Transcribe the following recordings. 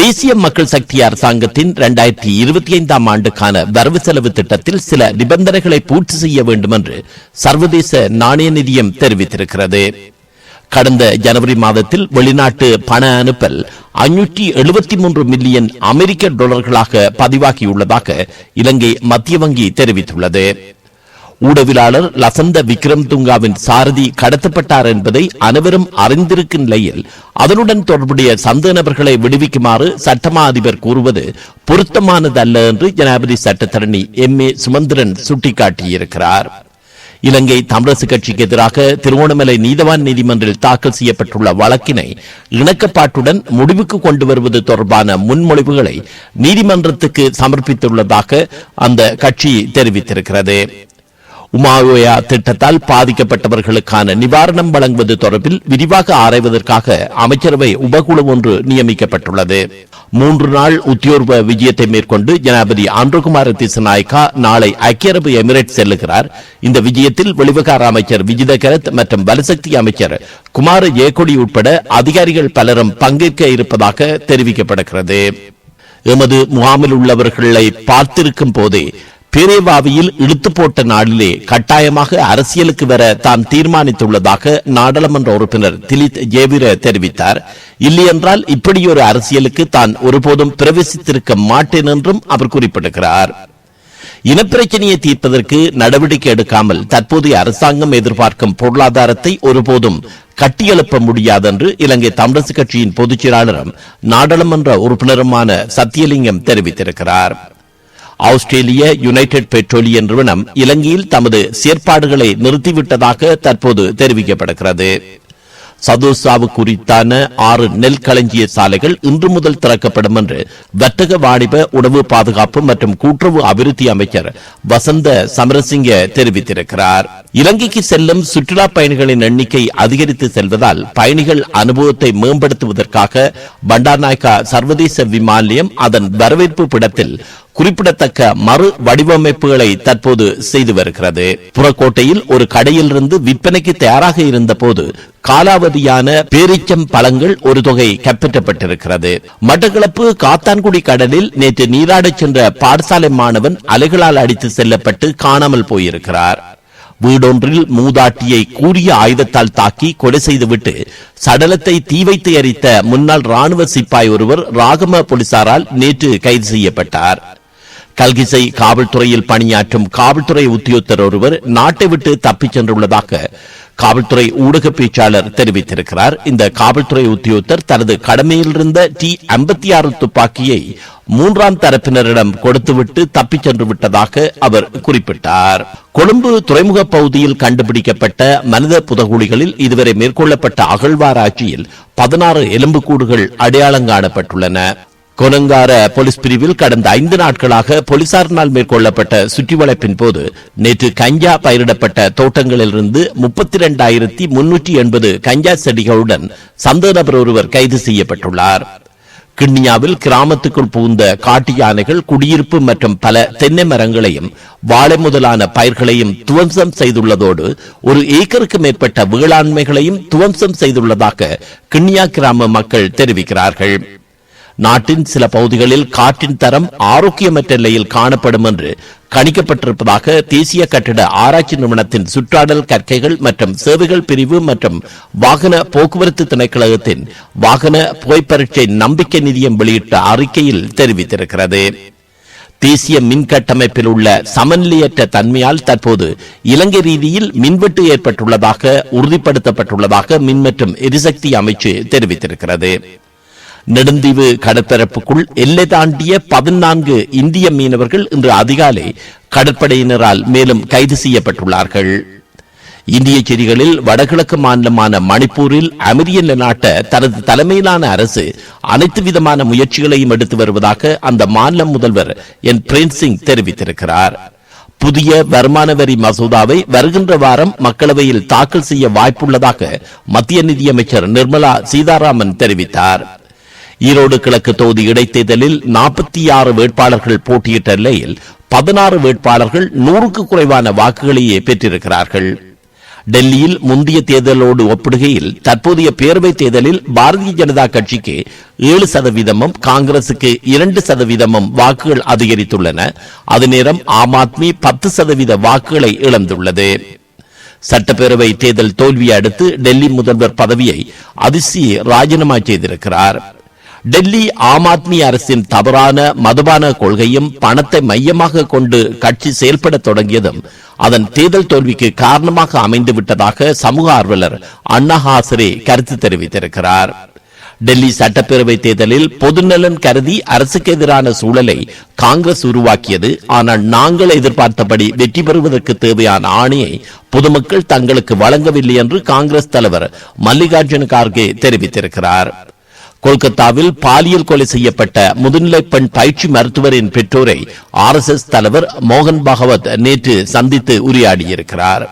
தேசிய மக்கள் சக்தி அரசாங்கத்தின் இரண்டாயிரத்தி இருபத்தி ஐந்தாம் ஆண்டுக்கான வரவு செலவு திட்டத்தில் சில நிபந்தனைகளை பூர்த்தி செய்ய வேண்டும் என்று சர்வதேச நாணய நிதியம் தெரிவித்திருக்கிறது. கடந்த ஜனவரி மாதத்தில் வெளிநாட்டு பண அனுப்பல் ஐநூற்றி எழுபத்தி மூன்று மில்லியன் அமெரிக்க டாலர்களாக பதிவாகியுள்ளதாக இலங்கை மத்திய வங்கி தெரிவித்துள்ளது. ஊடகவியலாளர் லசந்த விக்ரம் துங்காவின் சாரதி கடத்தப்பட்டார் என்பதை அனைவரும் அறிந்திருக்கும் நிலையில் அதனுடன் தொடர்புடைய சந்தேக நபர்களை விடுவிக்குமாறு சட்டமா அதிபர் கூறுவது பொருத்தமானதல்ல என்று ஜனாதிபதி சட்டத்தரணி எம். ஏ. சுமந்திரன் சுட்டிக்காட்டியிருக்கிறார். இலங்கை தமிழரசு கட்சிக்கு எதிராக திருவோணமலை நீதவான் நீதிமன்றில் தாக்கல் செய்யப்பட்டுள்ள வழக்கினை இணக்கப்பாட்டுடன் முடிவுக்கு கொண்டு வருவது தொடர்பான முன்மொழிவுகளை நீதிமன்றத்துக்கு சமர்ப்பித்துள்ளதாக அந்த கட்சி தெரிவித்திருக்கிறது. உமாயோயா திட்டத்தால் பாதிக்கப்பட்டவர்களுக்கான நிவாரணம் வழங்குவது தொடர்பில் விரிவாக ஆராய்வதற்காக அமைச்சரவை உபகுழு ஒன்று நியமிக்கப்பட்டுள்ளது. மூன்று நாள் உத்தியோர்வ விஜயத்தை மேற்கொண்டு ஜனாபதி ஆண்ட்ரகுமார திசநாயக்கா நாளை ஐக்கிய அரபு எமிரேட் செல்லுகிறார். இந்த விஜயத்தில் வெளிவிகார அமைச்சர் விஜித கரத் மற்றும் வலுசக்தி அமைச்சர் குமார ஜெயக்கொடி உட்பட அதிகாரிகள் பலரும் பங்கேற்க இருப்பதாக தெரிவிக்கப்படுகிறது. எமது முகாமில் உள்ளவர்களை பார்த்திருக்கும் போதே பேரேவாவியில் இழுத்து போட்ட நாளிலே கட்டாயமாக அரசியலுக்கு வர தாம் தீர்மானித்துள்ளதாக நாடாளுமன்ற உறுப்பினர் திலித் ஜேவிர தெரிவித்தார். இல்லையென்றால் இப்படியொரு அரசியலுக்கு தான் ஒருபோதும் பிரவேசித்திருக்க மாட்டேன் என்றும் அவர் குறிப்பிடுகிறார். இனப்பிரச்சனையை தீர்ப்பதற்கு நடவடிக்கை எடுக்காமல் தற்போதைய அரசாங்கம் எதிர்பார்க்கும் பொருளாதாரத்தை ஒருபோதும் கட்டியெழுப்ப முடியாது என்று இலங்கை தமிழரசு கட்சியின் பொதுச் செயலாளரும் நாடாளுமன்ற உறுப்பினருமான சத்தியலிங்கம் தெரிவித்திருக்கிறார். ஆஸ்திரேலிய யுனைடெட் பெட்ரோலிய நிறுவனம் இலங்கையில் தமது செயற்பாடுகளை நிறுத்திவிட்டதாக தற்போது தெரிவிக்கப்படுகிறது சதோசாவு குறித்தான ஆறு நெல் களஞ்சிய சாலைகள் இன்று முதல் திறக்கப்படும் என்று வர்த்தக வாணிப உணவு பாதுகாப்பு மற்றும் கூட்டுறவு அபிவிருத்தி அமைச்சர் வசந்த சமரசிங்க தெரிவித்திருக்கிறார். இலங்கைக்கு செல்லும் சுற்றுலா பயணிகளின் எண்ணிக்கை அதிகரித்து செல்வதால் பயணிகள் அனுபவத்தை மேம்படுத்துவதற்காக பண்டாநாயக்கா சர்வதேச விமான நிலையம் அதன் வரவேற்பு பிடத்தில் குறிப்பிடத்தக்க மறு வடிவமைப்புகளை தற்போது செய்து வருகிறது. புறக்கோட்டையில் ஒரு கடையிலிருந்து விற்பனைக்கு தயாராக இருந்த போது காலாவதியான பேரிச்சம் பழங்கள் ஒரு தொகை கைப்பற்றப்பட்டிருக்கிறது. மட்டக்களப்பு காத்தான்குடி கடலில் நேற்று நீராடச் சென்ற பாடசாலை மாணவன் அலைகளால் அடித்து செல்லப்பட்டு காணாமல் போயிருக்கிறார். வீடொன்றில் மூதாட்டியை கூறிய ஆயுதத்தால் தாக்கி கொலை செய்துவிட்டு சடலத்தை தீ வைத்து எரித்த முன்னாள் ராணுவ சிப்பாய் ஒருவர் ராகம போலீசாரால் நேற்று கைது செய்யப்பட்டார். கல்கிசை காவல்துறையில் பணியாற்றும் காவல்துறை உத்தியோகத்தர் ஒருவர் நாட்டை விட்டு தப்பிச் சென்றுள்ளதாக காவல்துறை ஊடக பேச்சாளர் தெரிவித்திருக்கிறார். இந்த காவல்துறை உத்தியோகத்தர் தனது கடமையிலிருந்த டி ஐம்பத்தி ஆறு துப்பாக்கியை மூன்றாம் தரப்பினரிடம் கொடுத்துவிட்டு தப்பிச் சென்று விட்டதாக அவர் குறிப்பிட்டார். கொழும்பு துறைமுக பகுதியில் கண்டுபிடிக்கப்பட்ட மனித புதகுழிகளில் இதுவரை மேற்கொள்ளப்பட்ட அகழ்வாராய்ச்சியில் பதினாறு எலும்புக்கூடுகள் அடையாளம் காணப்பட்டுள்ளன. கொனங்கார போலீஸ் பிரிவில் கடந்த ஐந்து நாட்களாக போலீசாரினால் மேற்கொள்ளப்பட்ட சுற்றிவளைப்பின் போது நேற்று கஞ்சா பயிரிடப்பட்ட தோட்டங்களிலிருந்து முப்பத்தி இரண்டாயிரத்தி முன்னூற்றி எண்பது கஞ்சா செடிகளுடன் சந்தேக நபர் ஒருவர் கைது செய்யப்பட்டுள்ளார். கிண்ணியாவில் கிராமத்துக்குள் புகுந்த காட்டு யானைகள் குடியிருப்பு மற்றும் பல தென்னை மரங்களையும் வாழை முதலான பயிர்களையும் துவம்சம் செய்துள்ளதோடு ஒரு ஏக்கருக்கு மேற்பட்ட வேளாண்மைகளையும் துவம்சம் செய்துள்ளதாக கிண்ணியா கிராம மக்கள் தெரிவிக்கிறார்கள். நாட்டின் சில பகுதிகளில் காற்றின் தரம் ஆரோக்கியமற்ற நிலையில் காணப்படும் என்று கணிக்கப்பட்டிருப்பதாக தேசிய கட்டிட ஆராய்ச்சி நிறுவனத்தின் சுற்றாடல் கற்கைகள் மற்றும் சேவைகள் பிரிவு மற்றும் வாகன போக்குவரத்து திணைக்களகத்தின் வாகன புகைப்பரீட்சை நம்பிக்கை நிதியம் வெளியிட்ட அறிக்கையில் தெரிவித்திருக்கிறது. தேசிய மின் கட்டமைப்பில் உள்ள சமநிலையற்ற தன்மையால் தற்போது இலங்கை ரீதியில் மின்வெட்டு ஏற்பட்டுள்ளதாக உறுதிப்படுத்தப்பட்டுள்ளதாக மின் மற்றும் எரிசக்தி அமைச்சு தெரிவித்திருக்கிறது. நெடுந்தீவு கடற்பரப்புக்குள் எல்லை தாண்டிய பதினான்கு இந்திய மீனவர்கள் இன்று அதிகாலை கடற்படையினரால் மேலும் கைது செய்யப்பட்டுள்ளார்கள். இந்திய செய்திகளில் வடகிழக்கு மாநிலமான மணிப்பூரில் அமெரிக்க நிலைநாட்ட தனது தலைமையிலான அரசு அனைத்து விதமான முயற்சிகளையும் எடுத்து வருவதாக அந்த மாநில முதல்வர் என். பிரேம் சிங் தெரிவித்திருக்கிறார். புதிய வருமான வரி மசோதாவை வருகின்ற வாரம் மக்களவையில் தாக்கல் செய்ய வாய்ப்புள்ளதாக மத்திய நிதியமைச்சர் நிர்மலா சீதாராமன் தெரிவித்தார். ஈரோடு கிழக்கு தொகுதி இடைத்தேர்தலில் நாற்பத்தி ஆறு வேட்பாளர்கள் போட்டியிட்ட நிலையில் பதினாறு வேட்பாளர்கள் நூறுக்கு குறைவான வாக்குகளையே பெற்றிருக்கிறார்கள். டெல்லியில் முந்தைய தேர்தலோடு ஒப்பிடுகையில் தற்போதைய பேரவைத் தேர்தலில் பாரதிய ஜனதா கட்சிக்கு ஏழு சதவீதமும் காங்கிரசுக்கு இரண்டு சதவீதமும் வாக்குகள் அதிகரித்துள்ளன. அது நேரம் ஆம் ஆத்மி பத்து சதவீத வாக்குகளை இழந்துள்ளது. சட்டப்பேரவை தேர்தல் தோல்வியை அடுத்து டெல்லி முதல்வர் பதவியை அதிசி ராஜினாமா செய்திருக்கிறார். டெல்லி ஆம் ஆத்மி அரசின் தவறான மதுபான கொள்கையும் பணத்தை மையமாக கொண்டு கட்சி செயல்பட தொடங்கியதும் அதன் தேர்தல் தோல்விக்கு காரணமாக அமைந்து விட்டதாக சமூக ஆர்வலர் அண்ணா ஹாசரே கருத்து தெரிவித்திருக்கிறார். டெல்லி சட்டப்பேரவை தேர்தலில் பொதுநலன் கருதி அரசுக்கு எதிரான சூழலை காங்கிரஸ் உருவாக்கியது. ஆனால் நாங்கள் எதிர்பார்த்தபடி வெற்றி பெறுவதற்கு தேவையான ஆணையை பொதுமக்கள் தங்களுக்கு வழங்கவில்லை என்று காங்கிரஸ் தலைவர் மல்லிகார்ஜுன கார்கே தெரிவித்திருக்கிறார். கொல்கத்தாவில் பாலியல் கொலை செய்யப்பட்ட முதுநிலை பெண் பயிற்சி மருத்துவரின் பெற்றோரை ஆர் எஸ் எஸ் தலைவர் மோகன் பாகவத் நேற்று சந்தித்து உரையாடியிருக்கிறார்.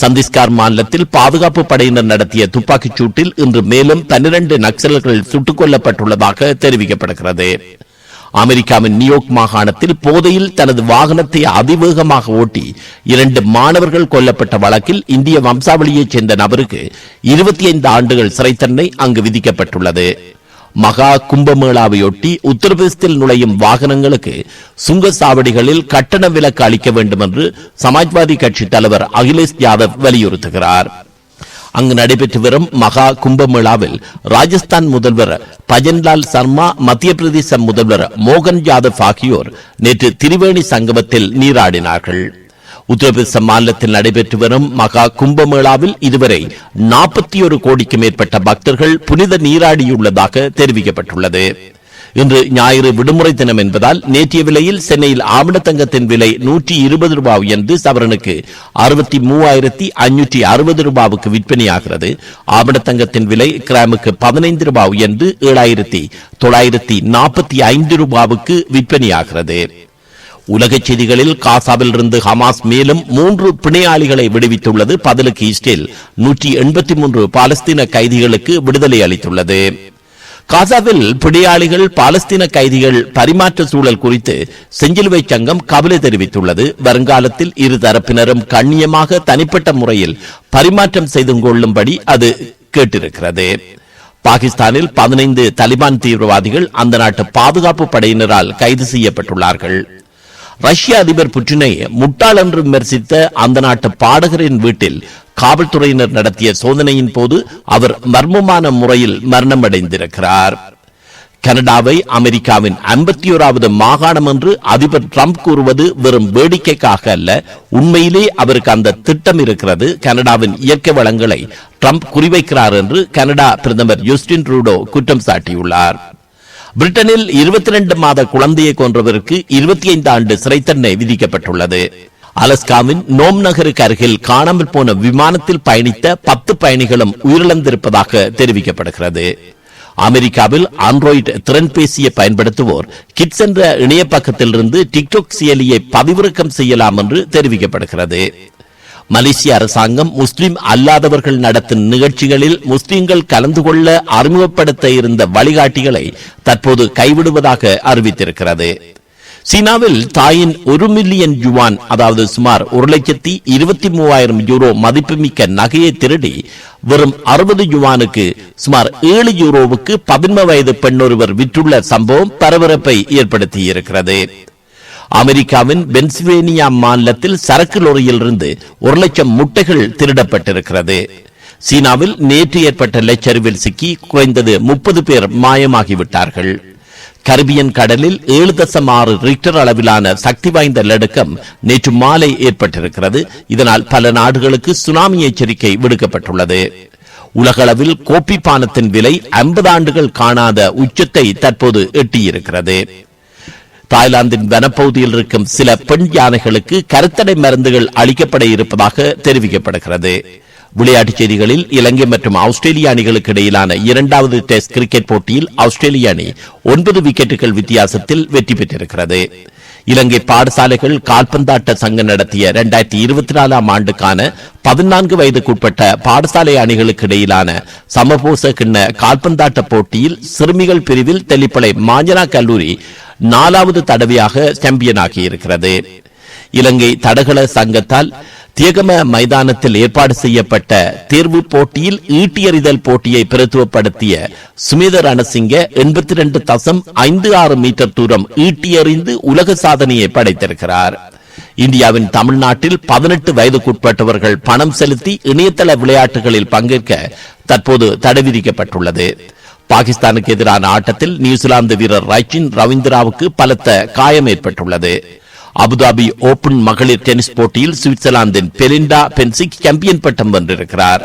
சந்திஸ்கார் மாநிலத்தில் பாதுகாப்பு படையினர் நடத்திய துப்பாக்கிச் சூட்டில் இன்று மேலும் பன்னிரண்டு நக்சலர்கள் சுட்டுக் கொல்லப்பட்டுள்ளதாக தெரிவிக்கப்படுகிறது. அமெரிக்காவின் நியூயோர்க் மாகாணத்தில் போதையில் தனது வாகனத்தை அதிவேகமாக ஓட்டி இரண்டு மாணவர்கள் கொல்லப்பட்ட வழக்கில் இந்திய வம்சாவளியைச் சேர்ந்த நபருக்கு இருபத்தி ஐந்து ஆண்டுகள் சிறை தண்டனை அங்கு விதிக்கப்பட்டுள்ளது. மகா கும்பமேளாவையொட்டி உத்தரப்பிரதேசத்தில் நுழையும் வாகனங்களுக்கு சுங்கச்சாவடிகளில் கட்டண விலக்கு அளிக்க வேண்டும் என்று சமாஜ்வாதி கட்சி தலைவர் அகிலேஷ் யாதவ் வலியுறுத்துகிறார். அங்கு நடைபெற்று வரும் மகா கும்பமேளாவில் ராஜஸ்தான் முதல்வர் பஜன்லால் சர்மா மத்திய பிரதேச முதல்வர் மோகன் யாதவ் ஆகியோர் நேற்று திரிவேணி சங்கமத்தில் நீராடினார்கள். உத்தரப்பிரதேச மாநிலத்தில் நடைபெற்று வரும் மகா கும்பமேளாவில் இதுவரை நாற்பத்தி ஒரு கோடிக்கு மேற்பட்ட பக்தர்கள் புனித நீராடியுள்ளதாக தெரிவிக்கப்பட்டுள்ளது. இன்று ஞாயிறு விடுமுறை தினம் என்பதால் நேற்றைய விலையில் சென்னையில் ஆவணத்தங்கத்தின் விலை நூற்றி இருபது ரூபாய் உயர்ந்து சவரனுக்கு அறுபத்தி மூவாயிரத்தி ஐநூற்றி அறுபது ரூபாவுக்கு விற்பனையாகிறது. ஆவணத்தங்கத்தின் விலை கிராமுக்கு பதினைந்து ரூபாய் உயர்ந்து ஏழாயிரத்தி தொள்ளாயிரத்தி நாற்பத்தி ஐந்து ரூபாவுக்கு விற்பனையாகிறது. உலகச் செய்திகளில் காசாவில் இருந்து ஹமாஸ் மேலும் மூன்று பிணையாளிகளை விடுவித்துள்ளது. பதிலுக்கு இஸ்ரேல் நூற்றி எண்பத்தி மூன்று பாலஸ்தீன கைதிகளுக்கு விடுதலை அளித்துள்ளது. காசாவில் பிடியாளிகள் பாலஸ்தீன கைதிகள் பரிமாற்ற சூழல் குறித்து செஞ்சிலுவை சங்கம் கவலை தெரிவித்துள்ளது. வருங்காலத்தில் இரு தரப்பினரும் கண்ணியமாக தனிப்பட்ட முறையில் பரிமாற்றம் செய்து கொள்ளும்படி அது கேட்டிருக்கிறது. பாகிஸ்தானில் பதினைந்து தலிபான் தீவிரவாதிகள் அந்த நாட்டு பாதுகாப்பு படையினரால் கைது செய்யப்பட்டுள்ளார்கள். ரஷ்ய அதிபர் புட்டினை முட்டாள் என்று விமர்சித்த அந்த நாட்டு பாடகரின் வீட்டில் காவல்துறையினர் நடத்திய சோதனையின் போது அவர் மர்மமான முறையில் மரணமடைந்திருக்கிறார். கனடாவை அமெரிக்காவின் ஐம்பத்தி ஓராவது மாகாணம் என்று அதிபர் டிரம்ப் கூறுவது வெறும் வேடிக்கைக்காக அல்ல உண்மையிலே அவருக்கு அந்த திட்டம் இருக்கிறது. கனடாவின் இயற்கை வளங்களை டிரம்ப் குறிவைக்கிறார் என்று கனடா பிரதமர் யூஸ்டின் ட்ரூடோ குற்றம் சாட்டியுள்ளார். பிரிட்டனில் இருபத்தி ரெண்டு மாத குழந்தையை கொன்றவருக்கு இருபத்தி ஐந்து ஆண்டு சிறை தண்டனை விதிக்கப்பட்டுள்ளது. அலஸ்காவின் நோம் நகருக்கு அருகில் காணாமல் போன விமானத்தில் பயணித்த பத்து பயணிகளும் உயிரிழந்திருப்பதாக தெரிவிக்கப்படுகிறது. அமெரிக்காவில் ஆண்ட்ராய்டு திறன்பேசியை பயன்படுத்துவோர் கிட்ஸ் என்ற இணைய பக்கத்திலிருந்து டிக்டாக் செயலியை பதிவிறக்கம் செய்யலாம் என்று தெரிவிக்கப்படுகிறது. மலேசிய அரசாங்கம் முஸ்லிம் அல்லாதவர்கள் நடத்தும் நிகழ்ச்சிகளில் முஸ்லிம்கள் கலந்து கொள்ள அறிமுகப்படுத்த இருந்த வழிகாட்டிகளை தற்போது கைவிடுவதாக அறிவித்திருக்கிறது. சீனாவில் தாயின் ஒரு மில்லியன் யுவான் அதாவது சுமார் ஒரு லட்சத்தி இருபத்தி மூவாயிரம் யூரோ மதிப்புமிக்க நகையை திருடி வெறும் அறுபது யுவானுக்கு சுமார் ஏழு யூரோவுக்கு பதின்ம வயது பெண்ணொருவர் விற்றுள்ள சம்பவம் பரபரப்பை ஏற்படுத்தியிருக்கிறது. அமெரிக்காவின் பென்சில்வேனியா மாநிலத்தில் சரக்கு லோரியில் இருந்து ஒரு லட்சம் முட்டைகள் திருடப்பட்டிருக்கிறது. சீனாவில் நேற்று ஏற்பட்ட நிலச்சரிவில் சிக்கி குறைந்தது முப்பது பேர் மாயமாகிவிட்டார்கள். கரிபியன் கடலில் ஏழு தசம் ஆறு ரிக்டர் அளவிலான சக்தி வாய்ந்த நடுக்கம் நேற்று மாலை ஏற்பட்டிருக்கிறது. இதனால் பல நாடுகளுக்கு சுனாமி எச்சரிக்கை விடுக்கப்பட்டுள்ளது. உலகளவில் கோப்பி பானத்தின் விலை ஐம்பது ஆண்டுகள் காணாத உச்சத்தை தற்போது எட்டியிருக்கிறது. தாய்லாந்தின் வனப்பகுதியில் இருக்கும் சில பெண் யானைகளுக்கு கருத்தடை மருந்துகள் அளிக்கப்பட இருப்பதாக தெரிவிக்கப்படுகிறது. விளையாட்டுச் செய்திகளில் இலங்கை மற்றும் ஆஸ்திரேலிய அணிகளுக்கு இடையிலான இரண்டாவது டெஸ்ட் கிரிக்கெட் போட்டியில் ஆஸ்திரேலிய அணி ஒன்பது விக்கெட்டுகள் வித்தியாசத்தில் வெற்றி பெற்றிருக்கிறது. இலங்கை பாடசாலைகள் கால்பந்தாட்ட சங்கம் நடத்திய இரண்டாயிரத்தி இருபத்தி நாலாம் ஆண்டுக்கான பதினான்கு வயதுக்குட்பட்ட பாடசாலை அணிகளுக்கு இடையிலான சமபோச கிண்ண கால்பந்தாட்ட போட்டியில் சிறுமிகள் பிரிவில் தெல்லிப்பளை மாஞ்சனா கல்லூரி நாலாவது தடவையாக சாம்பியனாகி இருக்கிறது இலங்கை தடகள சங்கத்தால் தியகம மைதானத்தில் ஏற்பாடு செய்யப்பட்ட தேர்வு போட்டியில் ஈட்டியறிதல் போட்டியை பிரத்துவப்படுத்திய சுமித ரணசிங்க எண்பத்தி ரெண்டு தசம் ஐந்து ஆறு மீட்டர் தூரம் ஈட்டியறிந்து உலக சாதனையை படைத்திருக்கிறார். இந்தியாவின் தமிழ்நாட்டில் பதினெட்டு வயதுக்குட்பட்டவர்கள் பணம் செலுத்தி இணையதள விளையாட்டுகளில் பங்கேற்க தற்போது தடை விதிக்கப்பட்டுள்ளது. பாகிஸ்தானுக்கு எதிரான ஆட்டத்தில் நியூசிலாந்து வீரர் ரைச்சின் ரவீந்திராவுக்கு பலத்த காயம் ஏற்பட்டுள்ளது. அபுதாபி ஓபன் மகளிர் டென்னிஸ் போட்டியில் சுவிட்சர்லாந்தின் பெலிண்டா பென்சிக் சாம்பியன் பட்டம் வென்றிருக்கிறார்.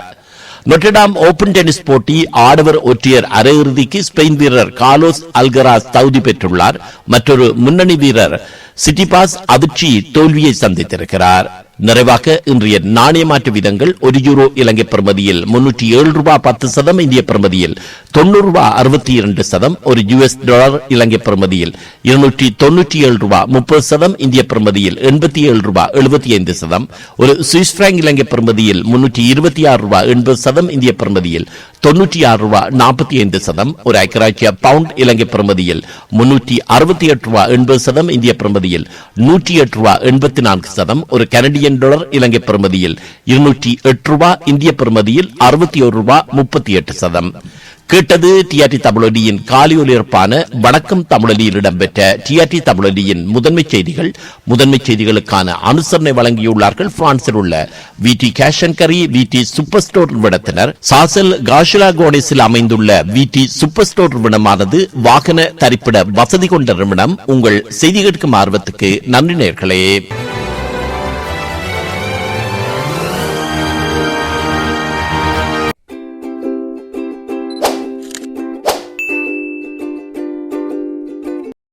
நொட்டடாம் ஓபன் டென்னிஸ் போட்டி ஆடவர் ஒற்றையர் அரையிறுதிக்கு ஸ்பெயின் வீரர் காலோஸ் அல்கராஸ் தகுதி பெற்றுள்ளார். மற்றொரு முன்னணி வீரர் சிட்டிபாஸ் அதிர்ச்சி தோல்வியை சந்தித்திருக்கிறார். நிறைவாக இன்றைய நாணய மாற்று விதங்கள் ஒரு யூரோ இலங்கை பிரமதியில் முன்னூற்றி ஏழு ரூபாய் பத்து சதம் இந்திய பிரமதியில் தொண்ணூறு ரூபாய் அறுபத்தி இரண்டு சதம் ஒரு யுஎஸ் டாலர் இலங்கை பிரமதியில் இருநூற்றி தொன்னூற்றி ஏழு ரூபாய் முப்பது சதம் இந்திய பிரமதியில் எண்பத்தி ஏழு ரூபாய் எழுபத்தி ஐந்து சதம் ஒரு சுவிஸ் பிராங்க் இலங்கை பிரமதியில் முன்னூற்றி இருபத்தி ஆறு ரூபாய் எண்பது சதம் இந்திய பிரமதியில் தொன்னூற்றி ஆறு ரூபாய் நாற்பத்தி ஐந்து சதம் ஒரு ஐக்கராட்சிய பவுண்ட் இலங்கை பிரமதியில் முன்னூற்றி அறுபத்தி எட்டு ரூபாய் எண்பது சதம் இந்திய பிரமதியில் பெறுமதியில் நூற்றி எட்டு ரூபா எண்பத்தி நான்கு சதம் ஒரு கனடியன் டாலர் இலங்கை பெறுமதியில் இருநூற்றி எட்டு ரூபா இந்திய பெறுமதியில் அறுபத்தி ஒரு ரூபா முப்பத்தி எட்டு சதம். கேட்டது டிஆர்டி தமிழொலியின் காலி ஒலிபரப்பான வணக்கம் தமிழொலியில் இடம்பெற்ற டிஆர்டி தமிழொலியின் முதன்மை செய்திகள். முதன்மை செய்திகளுக்கான அனுசரணை வழங்கியுள்ளார்கள். பிரான்சில் உள்ள V D கேஷன்கரி V D super store நிறுவனத்தினர். சாசல் காஷிலா கோடேஸில் அமைந்துள்ள வி டி சூப்பர் ஸ்டோர் நிறுவனமானது வாகன தரிப்பிட வசதி கொண்ட நிறுவனம். உங்கள் செய்தி கேட்கும் ஆர்வத்துக்கு நன்றி நேர்களே.